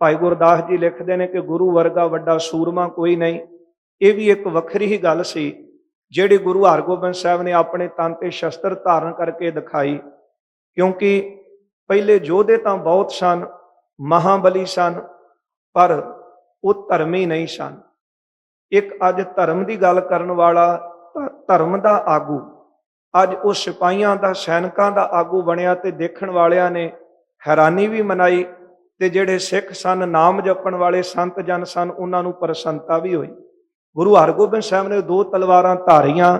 ਭਾਈ ਗੁਰਦਾਸ ਜੀ ਲਿਖਦੇ ਨੇ ਕਿ ਗੁਰੂ ਵਰਗਾ ਵੱਡਾ ਸੂਰਮਾ ਕੋਈ ਨਹੀਂ। ਇਹ ਵੀ ਇੱਕ ਵੱਖਰੀ ਹੀ ਗੱਲ ਸੀ, ਜਿਹੜੀ ਗੁਰੂ ਹਰਗੋਬਿੰਦ ਸਾਹਿਬ ਨੇ ਆਪਣੇ ਤਨ ਤੇ ਸ਼ਸਤਰ ਧਾਰਨ ਕਰਕੇ ਦਿਖਾਈ। ਕਿਉਂਕਿ ਪਹਿਲੇ ਯੋਧੇ ਤਾਂ ਬਹੁਤ ਸਨ, ਮਹਾਬਲੀ ਸਨ, ਪਰ ਉਹ ਧਰਮੀ ਨਹੀਂ ਸਨ। ਇੱਕ ਅੱਜ ਧਰਮ ਦੀ ਗੱਲ ਕਰਨ ਵਾਲਾ ਧਰਮ ਦਾ ਆਗੂ, ਅੱਜ ਉਹ ਸਿਪਾਹੀਆਂ ਦਾ, ਸੈਨਿਕਾਂ ਦਾ ਆਗੂ ਬਣਿਆ ਤੇ ਦੇਖਣ ਵਾਲਿਆਂ ਨੇ ਹੈਰਾਨੀ ਵੀ ਮਨਾਈ ਤੇ ਜਿਹੜੇ ਸਿੱਖ ਸਨ, ਨਾਮ ਜਪਣ ਵਾਲੇ ਸੰਤ ਜਨ ਸਨ, ਉਹਨਾਂ ਨੂੰ ਪ੍ਰਸੰਨਤਾ ਵੀ ਹੋਈ। ਗੁਰੂ ਹਰਗੋਬਿੰਦ ਸਾਹਿਬ ਨੇ ਦੋ ਤਲਵਾਰਾਂ ਧਾਰੀਆਂ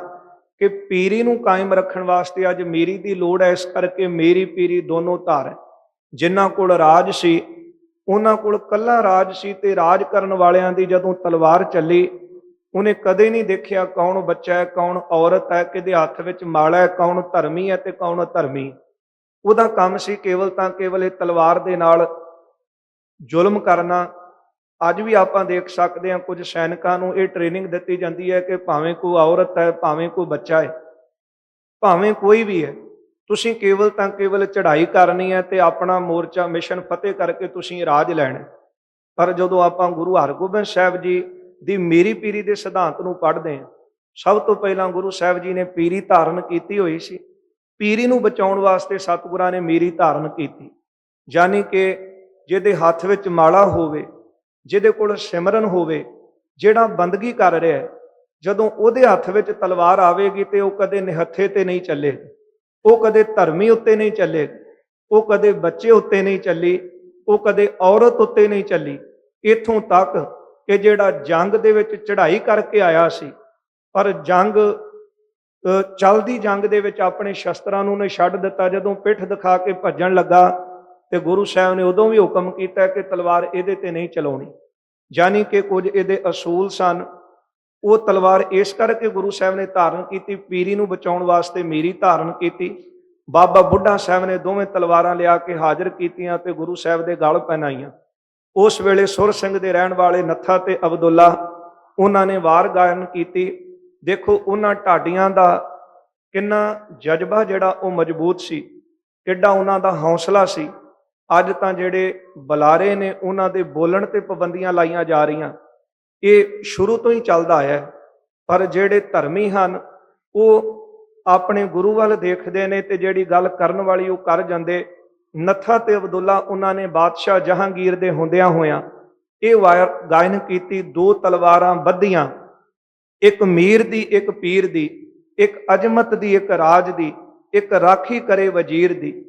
ਕਿ ਪੀਰੀ ਨੂੰ ਕਾਇਮ ਰੱਖਣ ਵਾਸਤੇ ਅੱਜ ਮੇਰੀ ਦੀ ਲੋੜ ਹੈ, ਇਸ ਕਰਕੇ ਮੇਰੀ ਪੀਰੀ ਦੋਨੋਂ ਧਾਰ ਜਿਨ੍ਹਾਂ ਕੋਲ ਰਾਜ ਸੀ, ਉਹਨਾਂ ਕੋਲ ਕੱਲਾ ਰਾਜ ਸੀ ਤੇ ਰਾਜ ਕਰਨ ਵਾਲਿਆਂ ਦੀ ਜਦੋਂ ਤਲਵਾਰ ਚੱਲੀ, ਉਹਨੇ ਕਦੇ ਨਹੀਂ ਦੇਖਿਆ ਕੌਣ ਬੱਚਾ ਹੈ, ਕੌਣ ਔਰਤ ਹੈ, ਕਿਹਦੇ ਹੱਥ ਵਿੱਚ ਮਾਲਾ ਹੈ, ਕੌਣ ਧਰਮੀ ਹੈ ਤੇ ਕੌਣ ਅਧਰਮੀ ਉਹਦਾ ਕੰਮ ਸੀ ਕੇਵਲ ਤਾਂ ਕੇਵਲ ਇਹ ਤਲਵਾਰ ਦੇ ਨਾਲ ਜ਼ੁਲਮ ਕਰਨਾ। ਅੱਜ ਵੀ ਆਪਾਂ ਦੇਖ ਸਕਦੇ ਹਾਂ ਕੁਝ ਸੈਨਿਕਾਂ ਨੂੰ ਇਹ ਟ੍ਰੇਨਿੰਗ ਦਿੱਤੀ ਜਾਂਦੀ ਹੈ ਕਿ ਭਾਵੇਂ ਕੋਈ ਔਰਤ ਹੈ, ਭਾਵੇਂ ਕੋਈ ਬੱਚਾ ਹੈ, ਭਾਵੇਂ ਕੋਈ ਵੀ ਹੈ, ਤੁਸੀਂ ਕੇਵਲ ਤਾਂ ਕੇਵਲ ਚੜ੍ਹਾਈ ਕਰਨੀ ਹੈ ਤੇ ਆਪਣਾ ਮੋਰਚਾ, ਮਿਸ਼ਨ ਫਤਿਹ ਕਰਕੇ ਤੁਸੀਂ ਰਾਜ ਲੈਣਾ ਪਰ ਜਦੋਂ ਆਪਾਂ ਗੁਰੂ ਹਰਗੋਬਿੰਦ ਸਾਹਿਬ ਜੀ ਦੀ ਮੇਰੀ ਪੀਰੀ ਦੇ ਸਿਧਾਂਤ ਨੂੰ ਪੜ੍ਹਦੇ ਹਾਂ, ਸਭ ਤੋਂ ਪਹਿਲਾਂ ਗੁਰੂ ਸਾਹਿਬ ਜੀ ਨੇ ਪੀਰੀ ਧਾਰਨ ਕੀਤੀ ਹੋਈ ਸੀ। ਪੀਰੀ ਨੂੰ ਬਚਾਉਣ ਵਾਸਤੇ ਸਤਿਗੁਰਾਂ ਨੇ ਮੇਰੀ ਧਾਰਨ ਕੀਤੀ। ਯਾਨੀ ਕਿ ਜਿਹਦੇ ਹੱਥ ਵਿੱਚ ਮਾਲਾ ਹੋਵੇ, ਜਿਹਦੇ ਕੋਲ ਸਿਮਰਨ ਹੋਵੇ, ਜਿਹੜਾ ਬੰਦਗੀ ਕਰ ਰਿਹਾ ਹੈ, ਜਦੋਂ ਉਹਦੇ ਹੱਥ ਵਿੱਚ ਤਲਵਾਰ ਆਵੇਗੀ ਤੇ ਉਹ ਕਦੇ ਨਿਹੱਥੇ ਤੇ ਨਹੀਂ ਚੱਲੇਗੀ, ਉਹ ਕਦੇ ਧਰਮੀ ਉੱਤੇ ਨਹੀਂ ਚੱਲੇ ਉਹ ਕਦੇ ਬੱਚੇ ਉੱਤੇ ਨਹੀਂ ਚੱਲੀ, ਉਹ ਕਦੇ ਔਰਤ ਉੱਤੇ ਨਹੀਂ ਚੱਲੀ। ਇਥੋਂ ਤੱਕ ਕਿ ਜਿਹੜਾ ਜੰਗ ਦੇ ਵਿੱਚ ਚੜ੍ਹਾਈ ਕਰਕੇ ਆਇਆ ਸੀ, ਪਰ ਜੰਗ ਚਲਦੀ ਜੰਗ ਦੇ ਵਿੱਚ ਆਪਣੇ ਸ਼ਸਤਰਾਂ ਨੂੰ ਨੇ ਛੱਡ ਦਿੱਤਾ। ਜਦੋਂ ਪਿੱਠ ਦਿਖਾ ਕੇ ਭੱਜਣ ਲੱਗਾ ਤੇ ਗੁਰੂ ਸਾਹਿਬ ਨੇ ਉਦੋਂ ਵੀ ਹੁਕਮ ਕੀਤਾ ਕਿ ਤਲਵਾਰ ਇਹਦੇ ਤੇ ਨਹੀਂ ਚਲਾਉਣੀ। ਯਾਨੀ ਕਿ ਕੁਝ ਇਹਦੇ ਅਸੂਲ ਸਨ। ਉਹ ਤਲਵਾਰ ਇਸ ਕਰਕੇ ਗੁਰੂ ਸਾਹਿਬ ਨੇ ਧਾਰਨ ਕੀਤੀ, ਪੀਰੀ ਨੂੰ ਬਚਾਉਣ ਵਾਸਤੇ ਮੇਰੀ ਧਾਰਨ ਕੀਤੀ। ਬਾਬਾ ਬੁੱਢਾ ਸਾਹਿਬ ਨੇ ਦੋਵੇਂ ਤਲਵਾਰਾਂ ਲਿਆ ਕੇ ਹਾਜ਼ਰ ਕੀਤੀਆਂ ਤੇ ਗੁਰੂ ਸਾਹਿਬ ਦੇ ਗਲ ਪਹਿਨਾਈਆਂ। ਉਸ ਵੇਲੇ ਸੁਰ ਸਿੰਘ ਦੇ ਰਹਿਣ ਵਾਲੇ ਨੱਥਾ ਤੇ ਅਬਦੁੱਲਾ ਉਹਨਾਂ ਨੇ ਵਾਰ ਗਾਇਨ ਕੀਤੀ। ਦੇਖੋ, ਉਹਨਾਂ ਢਾਡੀਆਂ ਦਾ ਕਿੰਨਾ ਜਜ਼ਬਾ ਜਿਹੜਾ ਉਹ ਮਜ਼ਬੂਤ ਸੀ, ਕਿੱਡਾ ਉਹਨਾਂ ਦਾ ਹੌਸਲਾ ਸੀ। ਅੱਜ ਤਾਂ ਜਿਹੜੇ ਬੁਲਾਰੇ ਨੇ, ਉਹਨਾਂ ਦੇ ਬੋਲਣ ਤੇ ਪਾਬੰਦੀਆਂ ਲਾਈਆਂ ਜਾ ਰਹੀਆਂ। ਇਹ ਸ਼ੁਰੂ ਤੋਂ ਹੀ ਚੱਲਦਾ ਆਇਆ ਹੈ। ਪਰ ਜਿਹੜੇ ਧਰਮੀ ਹਨ, ਉਹ ਆਪਣੇ ਗੁਰੂ ਵੱਲ ਦੇਖਦੇ ਨੇ ਤੇ ਜਿਹੜੀ ਗੱਲ ਕਰਨ ਵਾਲੀ ਉਹ ਕਰ ਜਾਂਦੇ। ਨੱਥਾ ਤੇ ਅਬਦੁੱਲਾ ਉਹਨਾਂ ਨੇ ਬਾਦਸ਼ਾਹ ਜਹਾਂਗੀਰ ਦੇ ਹੁੰਦਿਆਂ ਹੋਇਆਂ ਇਹ ਵਾਇਰ ਗਾਇਨ ਕੀਤੀ, ਦੋ ਤਲਵਾਰਾਂ ਬੱਧੀਆਂ ਇੱਕ ਮੀਰ ਦੀ, ਇੱਕ ਪੀਰ ਦੀ, ਇੱਕ ਅਜਮਤ ਦੀ, ਇੱਕ ਰਾਜ ਦੀ, ਇੱਕ ਰਾਖੀ ਕਰੇ ਵਜ਼ੀਰ ਦੀ।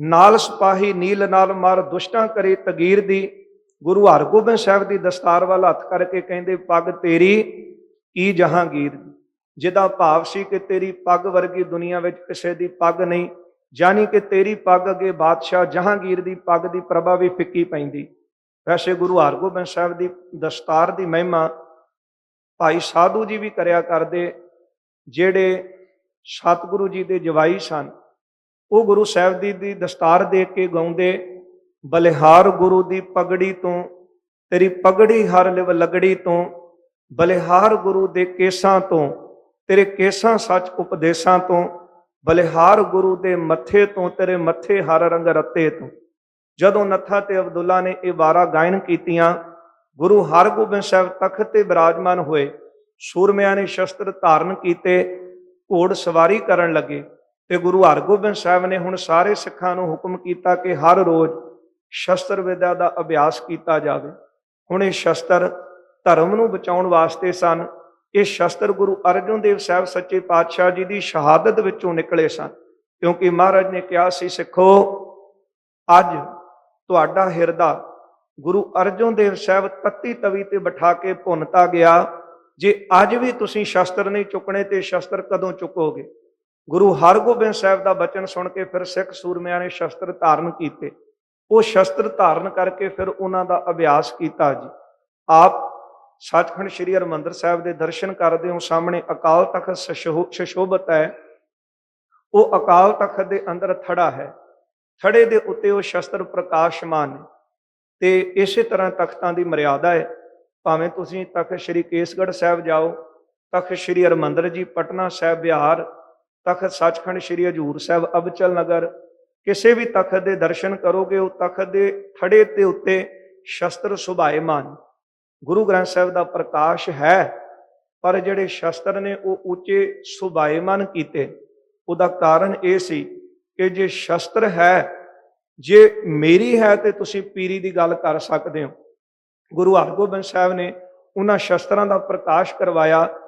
ਨਾਲ ਸਿਪਾਹੀ ਨੀਲ ਨਾਲ ਮਾਰ ਦੁਸ਼ਟਾਂ ਕਰੇ ਤਗੀਰ ਦੀ। ਗੁਰੂ ਹਰਗੋਬਿੰਦ ਸਾਹਿਬ ਦੀ ਦਸਤਾਰ ਵੱਲ ਹੱਥ ਕਰਕੇ ਕਹਿੰਦੇ, ਪੱਗ ਤੇਰੀ ਕੀ ਜਹਾਂਗੀਰ ਦੀ? ਜਿਹਦਾ ਭਾਵ ਸੀ ਕਿ ਤੇਰੀ ਪੱਗ ਵਰਗੀ ਦੁਨੀਆ ਵਿੱਚ ਕਿਸੇ ਦੀ ਪੱਗ ਨਹੀਂ ਜਾਨੀ ਕਿ ਤੇਰੀ ਪੱਗ ਅੱਗੇ ਬਾਦਸ਼ਾਹ ਜਹਾਂਗੀਰ ਦੀ ਪੱਗ ਦੀ ਪ੍ਰਭਾ ਵੀ ਫਿੱਕੀ ਪੈਂਦੀ। ਵੈਸੇ ਗੁਰੂ ਹਰਗੋਬਿੰਦ ਸਾਹਿਬ ਦੀ ਦਸਤਾਰ ਦੀ ਮਹਿਮਾ ਭਾਈ ਸਾਧੂ ਜੀ ਵੀ ਕਰਿਆ ਕਰਦੇ, ਜਿਹੜੇ ਸਤਿਗੁਰੂ ਜੀ ਦੇ ਜਵਾਈ ਸਨ, ਉਹ ਗੁਰੂ ਸਾਹਿਬ ਦੀ ਦੀ ਦਸਤਾਰ ਦੇਖ ਕੇ ਗਾਉਂਦੇ, ਬਲਿਹਾਰ ਗੁਰੂ ਦੀ ਪਗੜੀ ਤੋਂ, ਤੇਰੀ ਪਗੜੀ ਹਰ ਲਿਵ ਲਗੜੀ ਤੋਂ, ਬਲਿਹਾਰ ਗੁਰੂ ਦੇ ਕੇਸਾਂ ਤੋਂ, ਤੇਰੇ ਕੇਸਾਂ ਸੱਚ ਉਪਦੇਸ਼ਾਂ ਤੋਂ, ਬਲਿਹਾਰ ਗੁਰੂ ਦੇ ਮੱਥੇ ਤੋਂ, ਤੇਰੇ ਮੱਥੇ ਹਰ ਰੰਗ ਰੱਤੇ ਤੋਂ। ਜਦੋਂ ਨੱਥਾ ਤੇ ਅਬਦੁੱਲਾ ਨੇ ਇਹ ਵਾਰਾ ਗਾਇਨ ਕੀਤੀਆਂ ਗੁਰੂ ਹਰਗੋਬਿੰਦ ਸਾਹਿਬ ਤਖਤ ਤੇ ਬਿਰਾਜਮਾਨ ਹੋਏ। ਸੂਰਮਿਆਂ ਨੇ ਸ਼ਸਤਰ ਧਾਰਨ ਕੀਤੇ, ਘੋੜ ਸਵਾਰੀ ਕਰਨ ਲੱਗੇ ਤੇ ਗੁਰੂ ਹਰਗੋਬਿੰਦ ਸਾਹਿਬ ਨੇ ਹੁਣ ਸਾਰੇ ਸਿੱਖਾਂ ਨੂੰ ਹੁਕਮ ਕੀਤਾ ਕਿ ਹਰ ਰੋਜ਼ ਸ਼ਸਤਰ ਵਿਦਿਆ ਦਾ ਅਭਿਆਸ ਕੀਤਾ ਜਾਵੇ। ਹੁਣ ਇਹ ਸ਼ਸਤਰ ਧਰਮ ਨੂੰ ਬਚਾਉਣ ਵਾਸਤੇ ਸਨ। ਇਹ ਸ਼ਸਤਰ ਗੁਰੂ ਅਰਜਨ ਦੇਵ ਸਾਹਿਬ ਸੱਚੇ ਪਾਤਸ਼ਾਹ ਜੀ ਦੀ ਸ਼ਹਾਦਤ ਵਿੱਚੋਂ ਨਿਕਲੇ ਸਨ। ਕਿਉਂਕਿ ਮਹਾਰਾਜ ਨੇ ਕਿਹਾ ਸੀ, ਸਿੱਖੋ, ਅੱਜ ਤੁਹਾਡਾ ਹਿਰਦਾ ਗੁਰੂ ਅਰਜਨ ਦੇਵ ਸਾਹਿਬ ਤੱਤੀ ਤਵੀ ਤੇ ਬਿਠਾ ਕੇ ਭੁੰਨਤਾ ਗਿਆ। ਜੇ ਅੱਜ ਵੀ ਤੁਸੀਂ ਸ਼ਸਤਰ ਨਹੀਂ ਚੁੱਕਣੇ ਤੇ ਸ਼ਸਤਰ ਕਦੋਂ ਚੁੱਕੋਗੇ? ਗੁਰੂ ਹਰਗੋਬਿੰਦ ਸਾਹਿਬ ਦਾ ਬਚਨ ਸੁਣ ਕੇ ਫਿਰ ਸਿੱਖ ਸੂਰਮਿਆਂ ਨੇ ਸ਼ਸਤਰ ਧਾਰਨ ਕੀਤੇ। ਉਹ ਸ਼ਸਤਰ ਧਾਰਨ ਕਰਕੇ ਫਿਰ ਉਹਨਾਂ ਦਾ ਅਭਿਆਸ ਕੀਤਾ ਜੀ। ਆਪ ਸੱਚਖੰਡ ਸ੍ਰੀ ਹਰਿਮੰਦਰ ਸਾਹਿਬ ਦੇ ਦਰਸ਼ਨ ਕਰਦੇ ਹੋ, ਸਾਹਮਣੇ ਅਕਾਲ ਤਖਤ ਸਸ਼ੋ- ਹੈ। ਉਹ ਅਕਾਲ ਤਖਤ ਦੇ ਅੰਦਰ ਥੜਾ ਹੈ। ਥੜੇ ਦੇ ਉੱਤੇ ਉਹ ਸ਼ਸਤਰ ਪ੍ਰਕਾਸ਼ਮਾਨ ਨੇ। ਤੇ ਇਸੇ ਤਰ੍ਹਾਂ ਤਖਤਾਂ ਦੀ ਮਰਿਆਦਾ ਹੈ। ਭਾਵੇਂ ਤੁਸੀਂ ਤਖਤ ਸ੍ਰੀ ਕੇਸਗੜ੍ਹ ਸਾਹਿਬ ਜਾਓ ਤਖਤ ਸ੍ਰੀ ਹਰਿਮੰਦਰ ਜੀ, ਪਟਨਾ ਸਾਹਿਬ, ਬਿਹਾਰ ਤਖਤ ਸੱਚਖੰਡ ਸ੍ਰੀ ਹਜੂਰ ਸਾਹਿਬ, ਅਬਚਲ ਨਗਰ, ਕਿਸੇ ਵੀ ਤਖਤ ਦੇ ਦਰਸ਼ਨ ਕਰੋਗੇ, ਉਹ ਤਖਤ ਦੇ ਥੜੇ ਤੇ ਉੱਤੇ ਸ਼ਸਤਰ ਸੁਭਾਏਮਾਨ। ਗੁਰੂ ਗ੍ਰੰਥ ਸਾਹਿਬ ਦਾ ਪ੍ਰਕਾਸ਼ ਹੈ, ਪਰ ਜਿਹੜੇ ਸ਼ਸਤਰ ਨੇ ਉਹ ਉੱਚੇ ਸੁਭਾਏਮਾਨ ਕੀਤੇ। ਉਹਦਾ ਕਾਰਨ ਇਹ ਸੀ ਕਿ ਜੇ ਸ਼ਸਤਰ ਹੈ ਜੇ ਮੇਰੀ ਹੈ ਤੇ ਤੁਸੀਂ ਪੀਰੀ ਦੀ ਗੱਲ ਕਰ ਸਕਦੇ ਹੋ। ਗੁਰੂ ਹਰਗੋਬਿੰਦ ਸਾਹਿਬ ਨੇ ਉਹਨਾਂ ਸ਼ਸਤਰਾਂ ਦਾ ਪ੍ਰਕਾਸ਼ ਕਰਵਾਇਆ